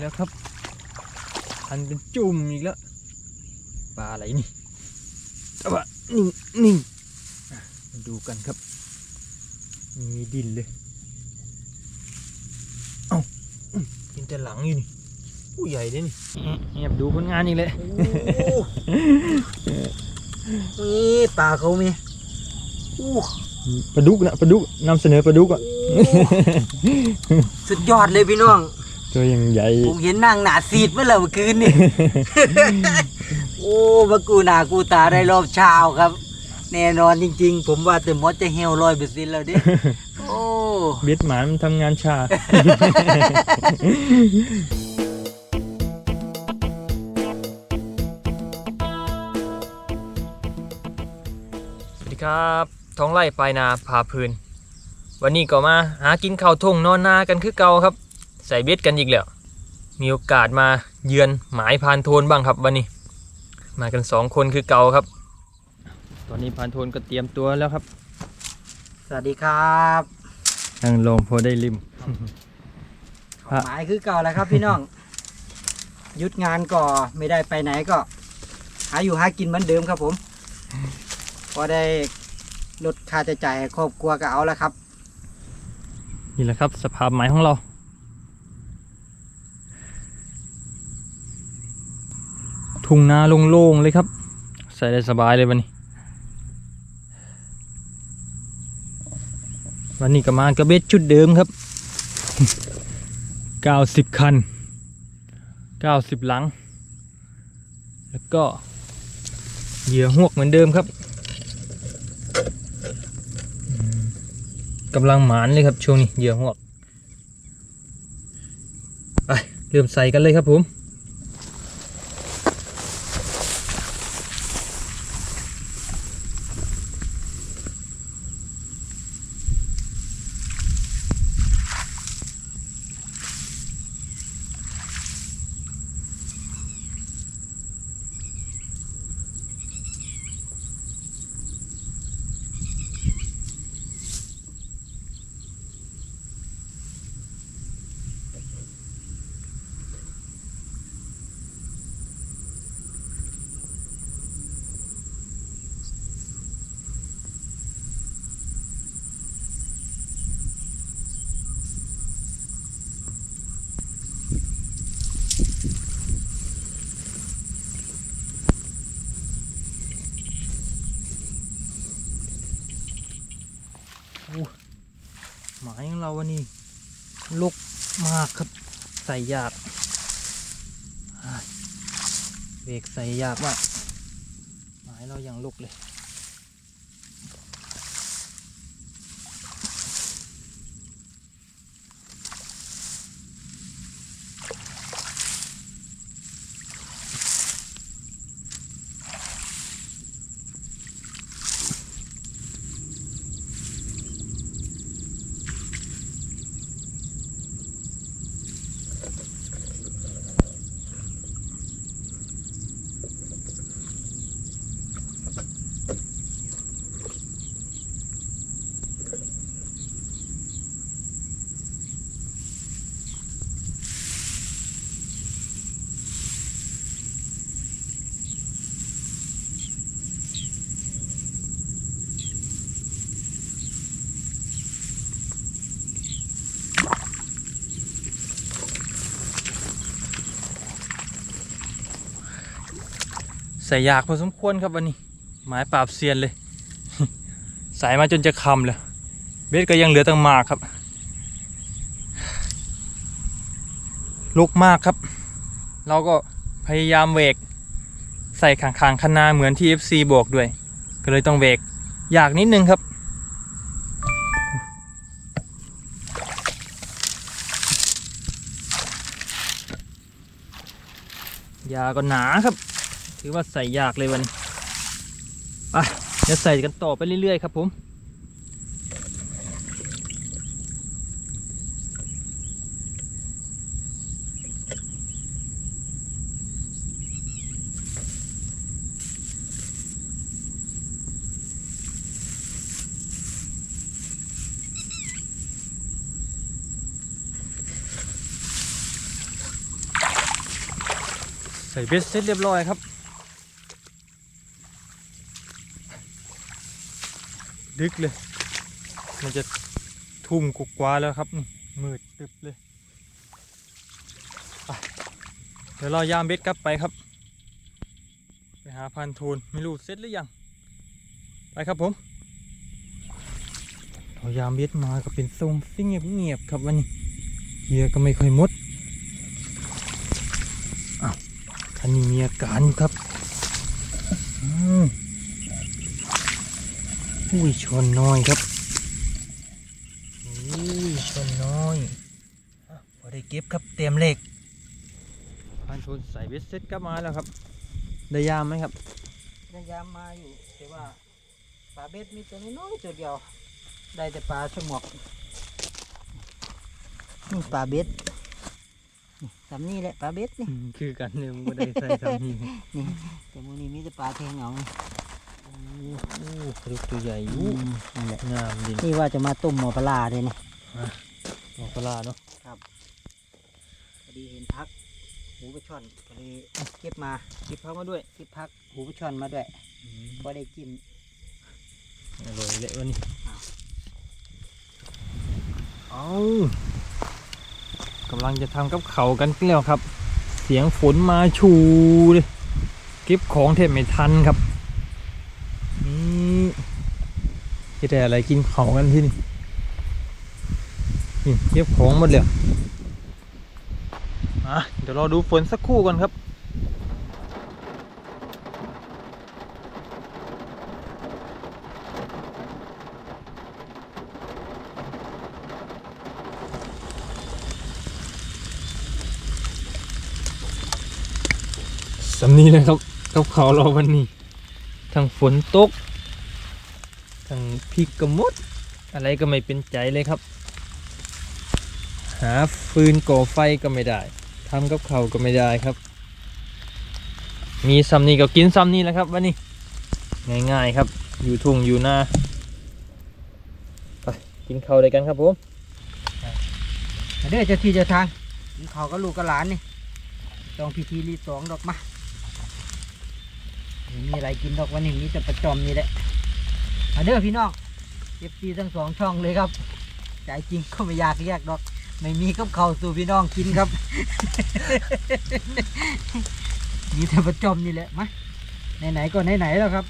แล้วครับพันเป็นจุ่มอีกแล้วปลาอะไรนี่แต่ว่านิ่งนิ่งอะมาดูกันครับ มีดินเลยเอ้าอืมกินแต่หลังอยู่นี่ผู้ใหญ่เลยนี่แอบดูผลงานอีกเลยนี่ปลาเขามีอู้ปลาดุกนะปลาดุกนำเสนอปลาดุกอะสุดยอดเลยพี่น้อง ตัวยังใหญ่ ผมเห็นนางหนาซีดเมื่อไหร่เมื่อคืนนี่ โอ้มากูหนากูตาได้รอบเช้าครับ แน่นอนจริง ๆ ผมว่าแต่มดจะเฮลร้อยเปอร์เซ็นต์แล้วเดิโอ้เบ็ดหมามันทำงานช้าสวัสดีครับ ท้องไร่ปลายนาพาพื้นวันนี้ก็มาหากินข้าวทุ่งนอนนากันคือเก่าครับ ใส่เบ็ดกันอีกแล้ว มีโอกาสมาเยือนหมายพานโทนบ้างครับวันนี้ มากันสองคนคือเก่าครับ ตอนนี้พานโทนก็เตรียมตัวแล้วครับ สวัสดีครับนั่งลงพอได้ริมฮะหมายคือเก่าแล้วครับพี่น้อง หยุดงานก็ไม่ได้ไปไหนก็ หาอยู่หากินเหมือนเดิมครับผม พอได้ลดค่าใช้จ่ายให้ครอบครัวก็เอาแล้วครับ นี่แหละครับ สภาพไม้ของเรา ทุ่งนาโล่งๆเลยครับ ใส่ได้สบายเลยวันนี้ วันนี้ก็มากระเบ็ดชุดเดิมครับ90คัน90หลัง แล้วก็เหยื่อหวกเหมือนเดิมครับกำลังหมานเลยครับช่วงนี้เหยื่อหวกไปเริ่มใส่กันเลยครับผม หมายของเราวันนี้ลกมากครับ ใส่ ยากเบรกใส่ยากมากหมายเรายังลุกเลย ใส่ยากพอสมควรครับวันนี้ หมายปราบเซียนเลยใส่มาจนจะคำแล้วเบสก็ยังเหลือตั้งมากครับลุกมากครับ เราก็พยายามเวก ใส่ขางๆคันนาเหมือนที่ FC บอกด้วย ก็เลยต้องเวกอยากนิดนึงครับ ยาก็หนาครับ ถือว่าใส่ยากเลยวันนี้ไปเดี๋ยวใส่กันต่อไปเรื่อยๆครับผมใส่เบสเสร็จเรียบร้อยครับ ดึกเลย มันจะทุ่มกว่าแล้วครับนี่มืดตึบเลยเดี๋ยวเรายามเบ็ดกลับไปครับ ไปหาพันโทนไม่รู้เสร็จหรือยัง ไปครับผมเรายามเบ็ดมาก็เป็นทรงซิ่งเงียบๆครับวันนี้เหยื่อก็ไม่ค่อยมดอ้าวคันนี้มีอาการอยู่ครับอืม อุ้ยชนน้อยครับอุ้ยชนน้อยอะพอได้เก็บครับเตรียมเหล็กพันโทนใส่เบ็ดเสร็จกลับมาแล้วครับได้ยามไหมครับพยายามมาอยู่แต่ว่าปลาเบ็ดมีตัวน้อยๆตัวเดียว ได้แต่ปลาสมอกนี่ปลาเบ็ดนี่สำนี่แหละปลาเบ็ดนี่อืมคือกันเนี่ยมันก็ได้ใส่ทำนี่นี่แต่มือนี้มีแต่ปลาเทงเอานี่โอ้โหป ลาดุกตัวใหญ่ออืยู่มนั่นแหละงามดินี่ว่าจะมาต้มหมอปลาร้าเลยนี่หมอกปลาเนาะพอดีเห็นพักหูปลาช่อนก็เลยเก็บมาคิดพักมาด้วยเก็บพักหูปลาช่อนมาด้วยพอได้กินอร่อยเลยวันนี้อ้าวเอากำลังจะทำกับเขาวกันแล้วครับ เสียงฝนมาชูเลยเก็บของเทบไม่ทันครับนี่ จะได้อะไรกินเขาวกันที่นี่นี่เก็บของหมดเลยอะเดี๋ยวรอดูฝนสักครู่ก่อนครับสำนี้เลยครับกับเขาวเราวันนี้ ทั้งฝนตกทั้ง พริกกระมด อะไรก็ไม่เป็นใจเลยครับ หาฟืนก่อไฟก็ไม่ได้ทำกับเขาก็ไม่ได้ครับ มีซ้ำนี้ก็กินซ้ำนี้แหละครับวันนี้ง่ายๆครับ อยู่ทุ่งอยู่นาไปกินข้าวด้วยกันครับผมเด้อเจ้าที่เจ้าทางกินข้าวกับลูกกับหลานนี่ต้องพิธีรีตองดอกมาไม่มีอะไรกินดอกวันนี้มีแต่ประจอมนี่แหละ มาเด้อพี่น้องเอฟซีทั้งสองช่องเลยครับใจจริงก็ไม่อยากแยกดอก ไม่มีกับข้าสู่พี่น้องกินครับ มีแต่ประจอมนี่แหละมาไหนๆก็ไหนๆแล้วครับ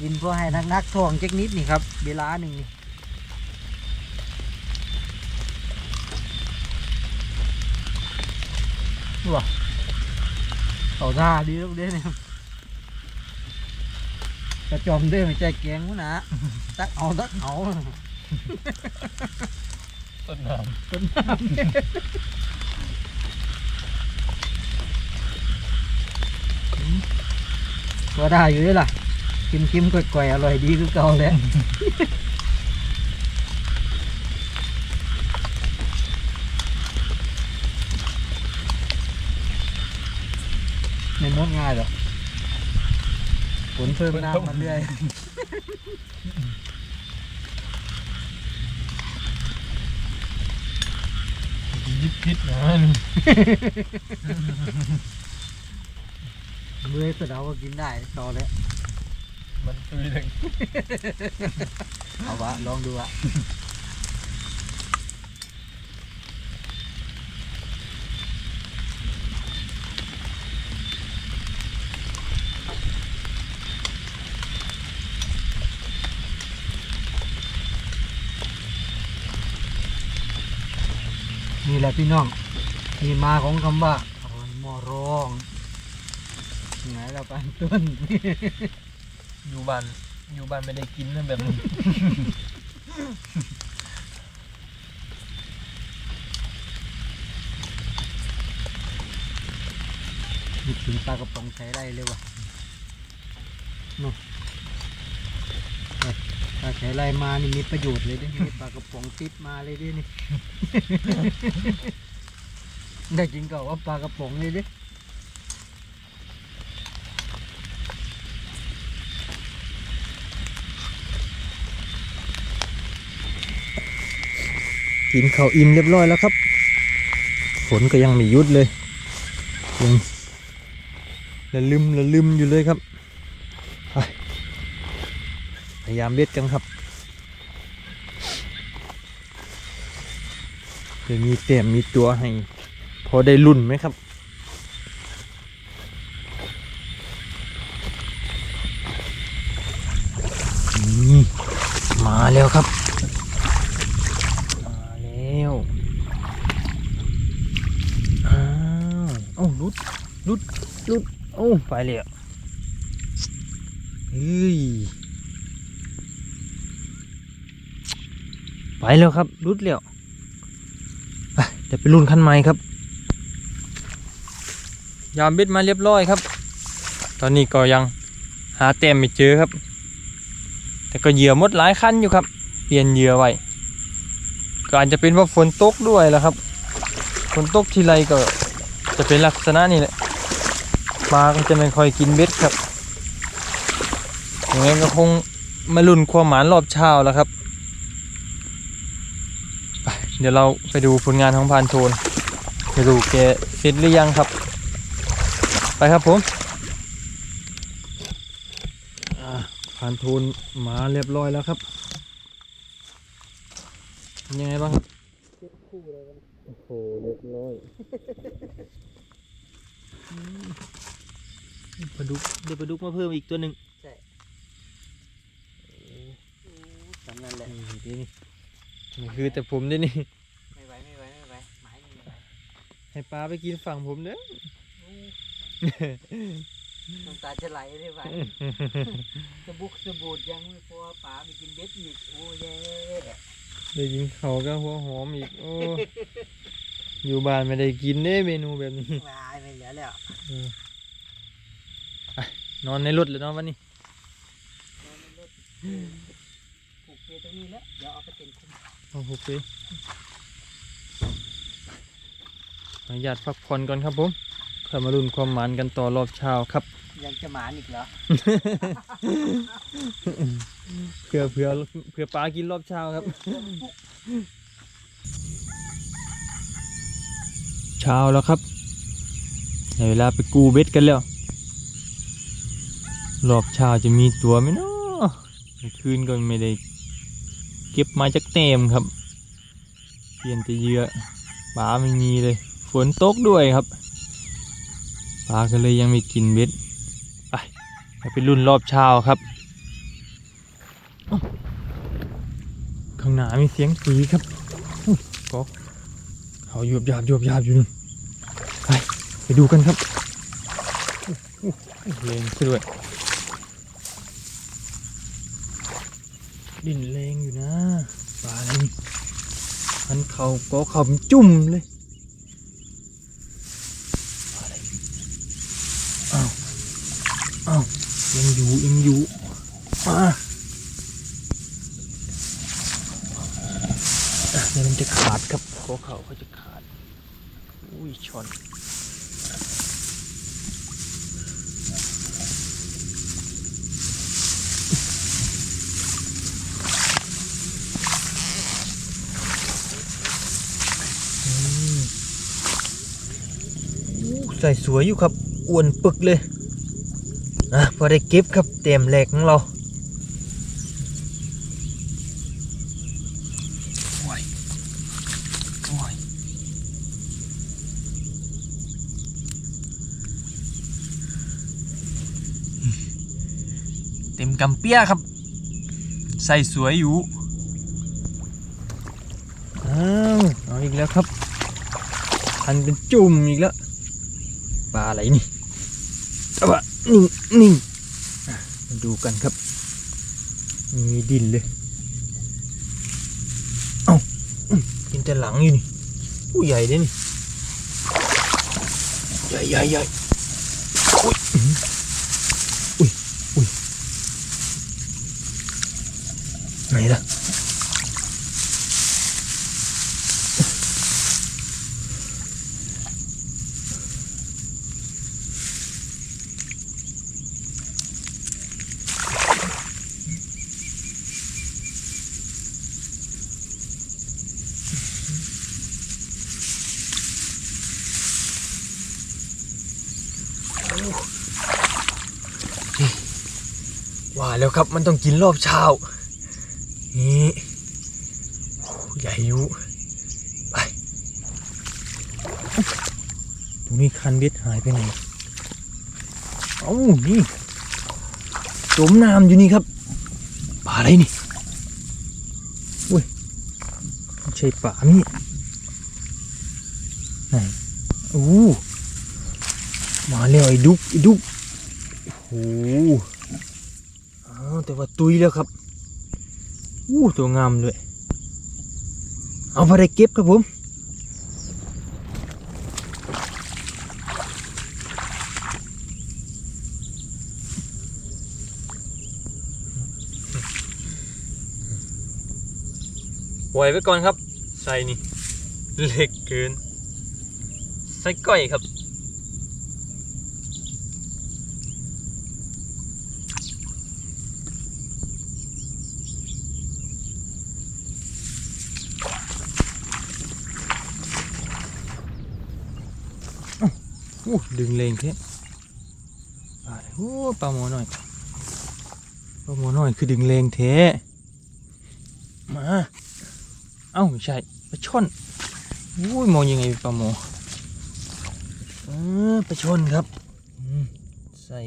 กินเพื่อให้นักนักทองเจักนิดนี่ครับ เวลาหนึ่งนี่ว้าเขาท่าดีลูกเด้เนี่ย กระจอมเด้อไม่ใจแกงวะนะตักเอาตักเอาต้นน้ต้นน้ำเนี่ยก็ได้อยู่ด้วยล่ะชิมชิมๆก่อยๆอร่อยดีคือเก่าแหล้วไม่มดง่ายหรอก ฝนเพิ่มน้ำมาเรื่อยำยิบพิษนะเมื่อยสะเดาก็กินได้ต่อเลยมันตุยเลยเอาวะลองดูวะ ละพี่น้องที่มาของคำว่าอร่อยมอรองไงเราไปต้น อยู่บ้านอยู่บ้านไม่ได้กินนะแบบนี้ถึงปลากระป๋องใช้ได้เลยว่ะนู่นเอ้ยปลาใช้ไรมานี่มีประโยชน์เลยเด้มีปลากระป๋องติดมาเลยเด้นี่ ได้กินก็ว่าปลากระป๋องเลยเด้กินข้าวอิ่มเรียบร้อยแล้วครับฝฝนก็ยังไม่หยุดเลยยังละลืมละลืมอยู่เลยครับไป พยายามเบ็ดกันครับจะมีแต้มมีตัวให้ พอได้รุ่นไหมครับนี่มาแล้วครับ มาแล้วอ้าวเอ้าลุดลุดลุดเอ้ไปเลยเฮ้ย ไปแล้วครับลุดแล้วเดี๋ยวไปรุ่นคันใหม่ครับ ยามเบ็ดมาเรียบร้อยครับ ตอนนี้ก็ยังหาแต้มไม่เจอครับ แต่ก็เหยื่อมดหลายคันอยู่ครับ เปลี่ยนเหยื่อไว้ก็อาจจะเป็นเพราะฝนตกด้วยแหละครับฝนตกทีไรก็จะเป็นลักษณะนี้แหละปลาก็จะไม่ค่อยกินเบ็ดครับอย่างงั้นก็คงมาลุ่นความหมานรอบเช้าแล้วครับ เดี๋ยวเราไปดูผลงานของพานโทนไปดูแกเสร็จหรือยังครับ ไปครับผมอ่าพานโทนมาเรียบร้อยแล้วครับเป็นยังไงบ้างครับคู่เลยวันโอ้โหเรียบร้อยปลาดุกเดี๋ยวปลาดุกมาเพิ่มอีกตัวหนึ่งสำนันแหละนี่ดินี่ นี่คือแต่ผมด้วยนี่ ไม่ไหวไม่ไหวไม่ไหวหมายไม่ไหวให้ปลาไปกินฝั่งผมเด้อ น้ำตาจะไหลเลยไหวสบุกสบูดยังไม่พอป๋าไปกินเบ็ดอีกโอ้เย่ได้ยินเขาก็หัวหอมอีก โอ้ อยู่บ้านไม่ได้กินเด้เมนูแบบนี้วายไม่เหลือแล้วนอนในรถเลยเนาะวันนี้นอนในรถผูกเปตรงนี้แล้วเดี๋ยวเอาไปเต็นคุม โอ้โหไปขออนุญาตพักผ่อนก่อนครับผมเพื่อมาลุ้นความหมานกันต่อรอบเช้าครับ ยังจะหมานอีกเหรอเผื่อเผื่อเผื่อปลากินรอบเช้าครับ เช้าแล้วครับในเวลาไปกูเบ็ดกันแล้ว รอบเช้าจะมีตัวไหมเนาะกลางคืนก็ไม่ได้ เก็บมาจากเต็มครับ เปลี่ยนแต่เยื่อปลาไม่มีเลย ฝนตกด้วยครับปลาก็เลยยังไม่กินเบ็ดไปไปเป็นรุ่นรอบเช้าครับ ข้างหน้ามีเสียงสีครับอุ๊ยก็เขาหยบหยาบหยบหยาบอยู่นู่นไปไปดูกันครับอุ๊ยอุ๊ยอุ๊ยแรงขึ้นด้วย ดินแรงอยู่นะปลาอะไรนี่มันเขาก็เขาจุ่มเลยอะไรอ้าวอ้าวยังอยู่ยังอยู่มาเดี๋ยวมันจะขาดครับหัวเข่าเขาจะขาด อุ้ยชน ใส่สวยอยู่ครับอ้วนปึกเลยอะพอได้เก็บครับเต็มแหลกของเราโอ้ยโอ้ยเต็มกำเปี้ยครับ ใส่สวยอยู่อ้าวเอาอีกแล้วครับพันเป็นจุ่มอีกแล้ว อะไรนี่เอาวะนี่งนี่อะมาดูกันครับ มีดินเลยกินแต่หลังอยู่นี่ ผู้ใหญ่เด้นี่ ใหญ่ใหญ่ใหญ่อุ้ยอุ้ยอุ้ยไหนล่ะ ว่าแล้วครับมันต้องกินรอบเช้า นี้ใหญ่ยู่ไปตรงนี้คันเบ็ดหายไปไหนเอ้านี่จมน้ำอยู่นี่ครับปลาอะไรนี่อุ้ยไม่ใช่ปลานี่ไหนอู้มาแล้วไอ้ดุกไอ้ดุกโอ้โห แต่ว่าตุยแล้วครับอู้ตัวงามเลยเอาไปได้เก็บครับผมปล่อยไว้ก่อนครับ ใส่นี่เล็กเกิน ใส่ก้อยครับ อู้ดึงเลงแค่ปลาโอ้ปลาหมอหน่อยปลาหมอหน่อยคือดึงเลงเทมาเอ้าไม่ใช่ปลาช่อนอุ้ยมองยังไงปลาหมอปลาช่อนครับใส่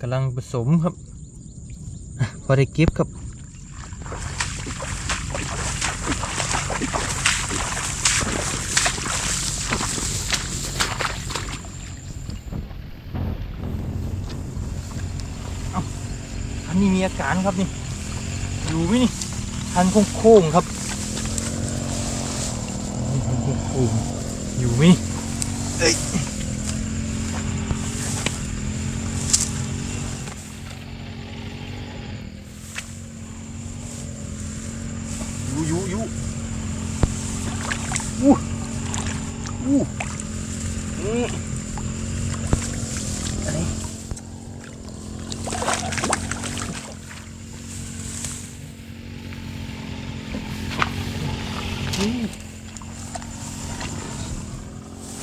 กำลังผสมครับ พอได้เก็บครับ อันนี้มีอาการครับนี่ อยู่ไหมนี่ทันโค้งๆครับทันโค้งๆอยู่ไหมนี่เอ้ย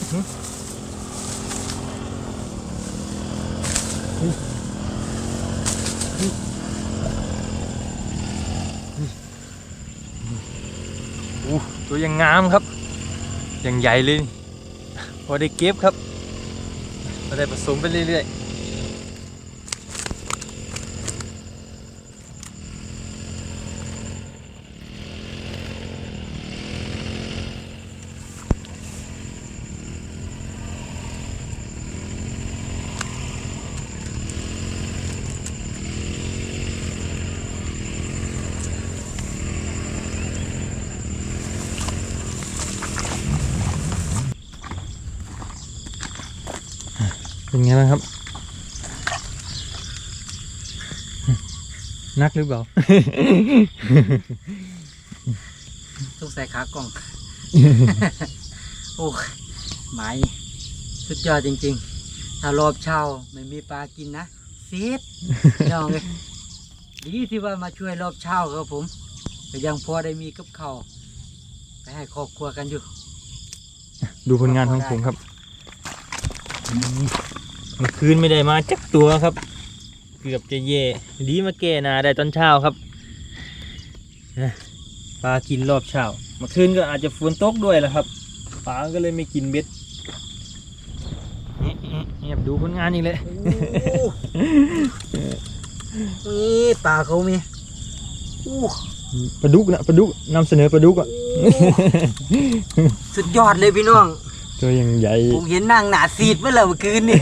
ตัวยังงามครับยังใหญ่เลยพอได้เก็บครับพอได้ผสมไปเรื่อยๆ เป็นไงบ้างครับ นักหรือเปล่าต้องใส่ขากล้อง โอ้ยหมายสุดยอดจริง ๆ ถ้ารอบเช้าไม่มีปลากินนะเสียดน้องเลยดีที่ว่ามาช่วยรอบเช้าครับผมก็ยังพอได้มีกับข้าวไปให้ครอบครัวกันอยู่ ดูผลงานของผมครับ เมื่อคืนไม่ได้มาจักตัวครับ เกือบจะเย่ดีมาแก้นาได้ตอนเช้าครับนะปลากินรอบเช้าเมื่อคืนก็อาจจะฝนตกด้วยแหละครับปลาก็เลยไม่กินเบ็ดเงียบดูผลงานอีกเลยนี่ปลาเขามีอู้ปลาดุกนะปลาดุกนำเสนอปลาดุกอะสุดยอดเลยพี่น้อง ตัวยังใหญ่ ผมเห็นนางหนาซีดเมื่อไหร่เมื่อคืนนี่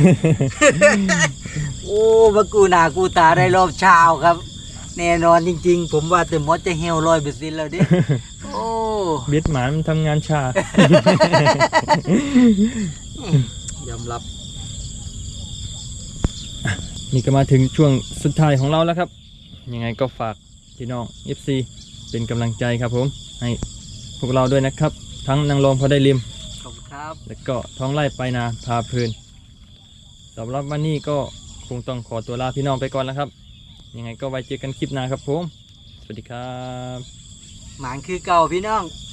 โอ้มากูหนากูตาได้รอบเช้าครับ แน่นอนจริง ๆ ผมว่าแต่มดจะเฮลร้อยเปอร์เซ็นต์แล้วเดิโอ้เบ็ดหมามันทำงานช้ายอมรับ นี่ก็มาถึงช่วงสุดท้ายของเราแล้วครับ ยังไงก็ฝากพี่น้อง FC เป็นกำลังใจครับผม ให้พวกเราด้วยนะครับ ทั้งนางรองพอได้ริมขอบ คุณครับ และก็ท้องไร่ไปนาพาเพลินสำหรับวันนี้ก็คงต้องขอตัวลาพี่น้องไปก่อนแล้วครับ ยังไงก็ไว้เจอกันคลิปหน้าครับผม สวัสดีครับ หมานคือเก่าพี่น้องส